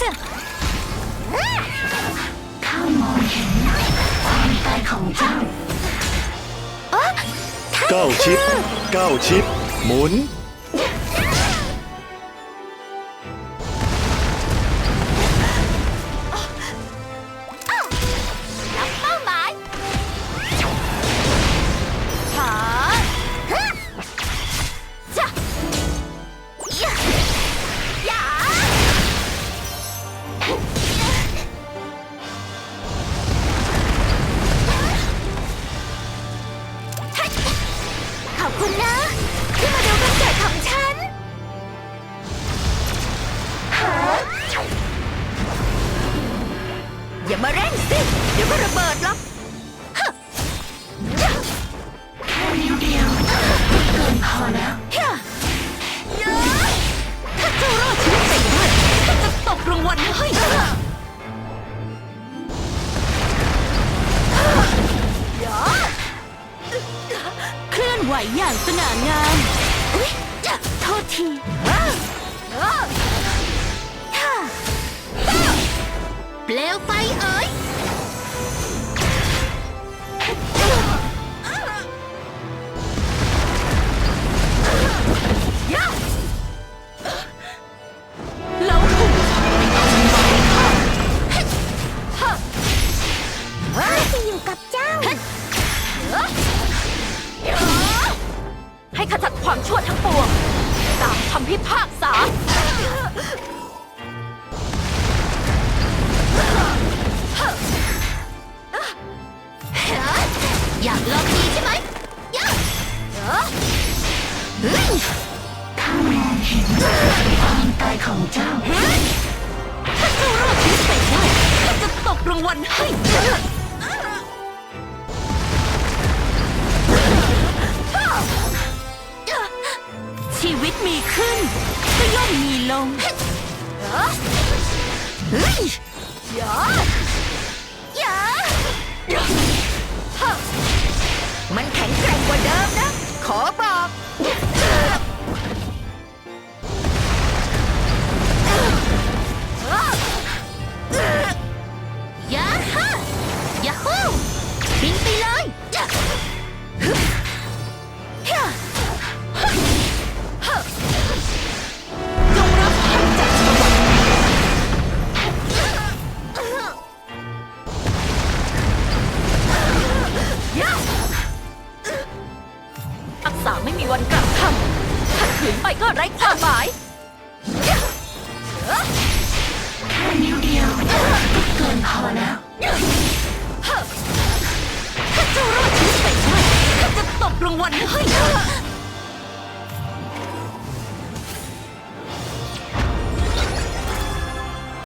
Come on, ความตายของเจ้า เก้าชิปเก้าชิป หมุน คุณนะ ที่มาดูคอนเกิดของฉันอย่ามาเร่งสิ เดี๋ยวก็ระเบิดหรอก ไหวอย่างสง่างามอุ๊ยโทษทีเปลวไฟเอ๋ยย ให้ขจัดความชั่วทั้งปวงตามคำพิพากษา อยากลองดีใช่ไหมยะเฮ้ยข้ามองเห็นความตายของเจ้า ถ้าเจ้ารอดชีวิตไปได้ก็จะตกรางวัลให้ มีขึ้น ก็ย่อมมีลงเฮ้ยยายามันแข็งแกร่งกว่าเดิมนะ ขอบอก อักษาไม่มีวันกลับคำถ้าขืนไปก็ไร้ความหมายแค่นิ้วเดียวเกินพอแล้วถ้าเจ้ารอดชีวิตไปได้ข้าจะตบรางวัลให้